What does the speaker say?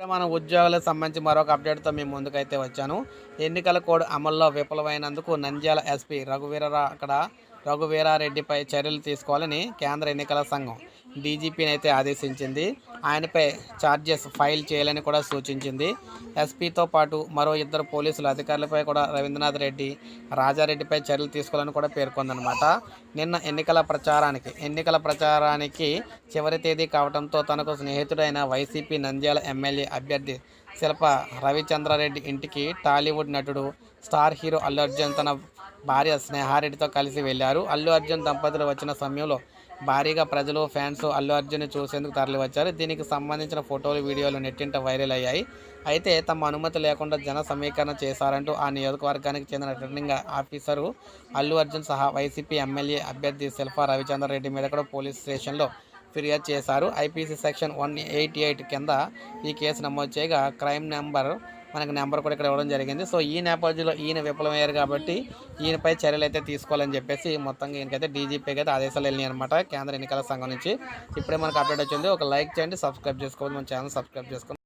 మన ఉద్యోగులకు సంబంధించి మరొక అప్డేట్తో మేము ముందుకైతే వచ్చాను. ఎన్నికల కోడ్ అమల్లో విఫలమైనందుకు నంద్యాల ఎస్పీ రఘువీరరా అక్కడ రఘువీరారెడ్డిపై చర్యలు తీసుకోవాలని కేంద్ర ఎన్నికల సంఘం డీజీపీని అయితే ఆదేశించింది. ఆయనపై ఛార్జెస్ ఫైల్ చేయాలని కూడా సూచించింది. ఎస్పీతో పాటు మరో ఇద్దరు పోలీసులు అధికారులపై కూడా రవీంద్రనాథ్ రెడ్డి రాజారెడ్డిపై చర్యలు తీసుకోవాలని కూడా పేర్కొందనమాట నిన్న ఎన్నికల ప్రచారానికి ఎన్నికల ప్రచారానికి చివరి తేదీ కావడంతో తనకు స్నేహితుడైన వైసీపీ నంద్యాల ఎమ్మెల్యే అభ్యర్థి శిల్ప రవిచంద్రారెడ్డి ఇంటికి టాలీవుడ్ నటుడు స్టార్ హీరో అల్లు అర్జున్ తన భార్య స్నేహారెడ్డితో కలిసి వెళ్ళారు. అల్లు అర్జున్ దంపతులు వచ్చిన సమయంలో భారీగా ప్రజలు ఫ్యాన్స్ అల్లు అర్జున్ చూసేందుకు తరలివచ్చారు. దీనికి సంబంధించిన ఫోటోలు వీడియోలు నెట్టింట వైరల్ అయ్యాయి. అయితే తమ అనుమతి లేకుండా జన సమీకరణ చేశారంటూ ఆ నియోజకవర్గానికి చెందిన రిటర్నింగ్ ఆఫీసరు అల్లు అర్జున్ సహా వైసీపీ ఎమ్మెల్యే అభ్యర్థి శిల్పా రవిచంద్ర రెడ్డి మీద కూడా పోలీస్ స్టేషన్లో ఫిర్యాదు చేశారు. IPC section one eighty eight కింద ఈ కేసు నమోదు చేయగా క్రైమ్ నెంబర్ మనకు నెంబర్ కూడా ఇక్కడ ఇవ్వడం జరిగింది. సో ఈ నేపథ్యంలో ఈయన విఫలమయ్యారు కాబట్టి ఈయనపై చర్యలు అయితే తీసుకోవాలని చెప్పేసి మొత్తంగా ఈయనకైతే డీజీపీకి అయితే ఆదేశాలు వెళ్ళినాయి అనమాట కేంద్ర ఎన్నికల సంఘం నుంచి. ఇప్పుడే మనకు అప్డేట్ వచ్చింది. ఒక లైక్ చేయండి సబ్స్క్రైబ్ చేసుకోవాలి మన ఛానల్ సబ్స్క్రైబ్ చేసుకోండి.